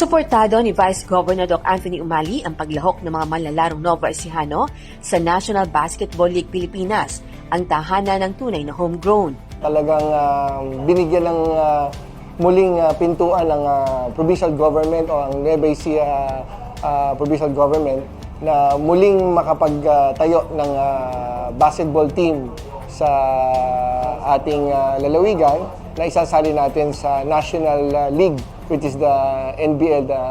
Suportado ni Vice Governor Doc Anthony Umali ang paglahok ng mga manlalarong Nova Ecijano sa National Basketball League Pilipinas, ang tahanan ng tunay na homegrown. talagang ah, binigyan ng ah, muling ah, pintuan ng ah, provincial government o ang Nueva Ecija ah, provincial government na muling makapagtayo ng ah, basketball team sa ating ah, lalawigan na isasali natin sa National ah, League which is the NBL the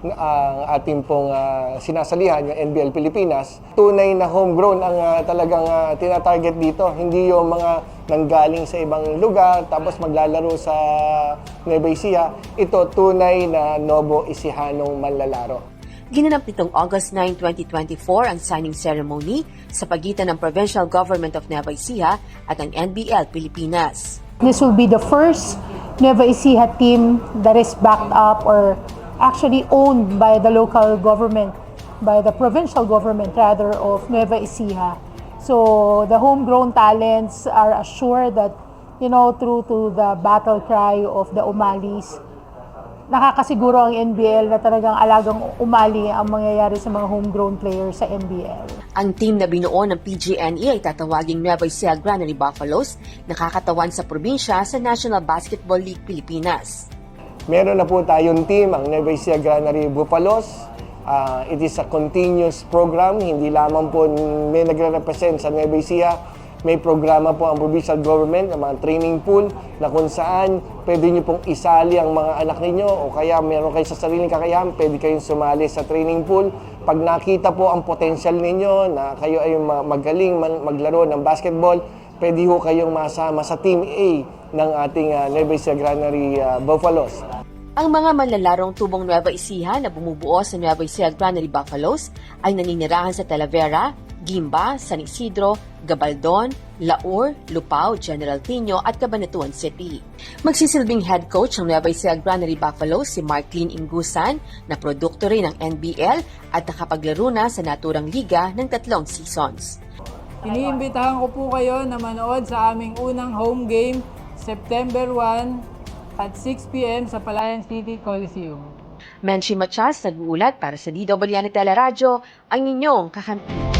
ang ating pong ah, sinasalihan, yung NBL Pilipinas, tunay na homegrown ang ah, talagang ah, tinatarget dito. Hindi yung mga nanggaling sa ibang lugar tapos maglalaro sa Nueva Ecija. Ito tunay na Novo Ecijanong manlalaro. Ginanap nitong August 9, 2024 ang signing ceremony sa pagitan ng Provincial Government of Nueva Ecija at ang NBL Pilipinas. This will be the first Nueva Ecija team that is backed up or actually owned by the local government, by the provincial government rather of Nueva Ecija. So the homegrown talents are assured that, you know, through to the battle cry of the Umalis, nakakasiguro ang NBL na talagang alagang umali ang mangyayari sa mga homegrown players sa NBL. Ang team na binuo ng PGNE ay tatawaging Nueva Ecija Granary Buffaloes, nakakatawan sa probinsya sa National Basketball League Pilipinas. Meron na po tayong team, ang Nueva Ecija Granary Bufalos. Ah, it is a continuous program, hindi lamang po may nagre-represent sa Nueva Ecija. May programa po ang provincial government, ang mga training pool na kung saan pwede nyo pong isali ang mga anak ninyo o kaya meron kayo sa sariling kakayahan, pwede kayong sumali sa training pool. Pag nakita po ang potential ninyo na kayo ay ma- magaling maglaro ng basketball, pwede ho kayong masama sa Team A ng ating uh, Nueva Ecija Granary ah, Buffaloes. Ang mga manlalarong tubong Nueva Ecija na bumubuo sa Nueva Ecija Granary Buffaloes ay naninirahan sa Talavera, Gimba, San Isidro, Gabaldon, Laur, Lupao, General Tino at Cabanatuan City. Magsisilbing head coach ng Nueva Ecija Granary Buffaloes si Marklin Ingusan na produkto rin ng NBL at nakapaglaro na sa naturang liga ng tatlong seasons. Iniimbitahan ko po kayo na manood sa aming unang home game, September 1 at 6pm sa Palayan City Coliseum. Menchi Machas, nag-uulat para sa DWN Teleradyo, ang inyong kakampi.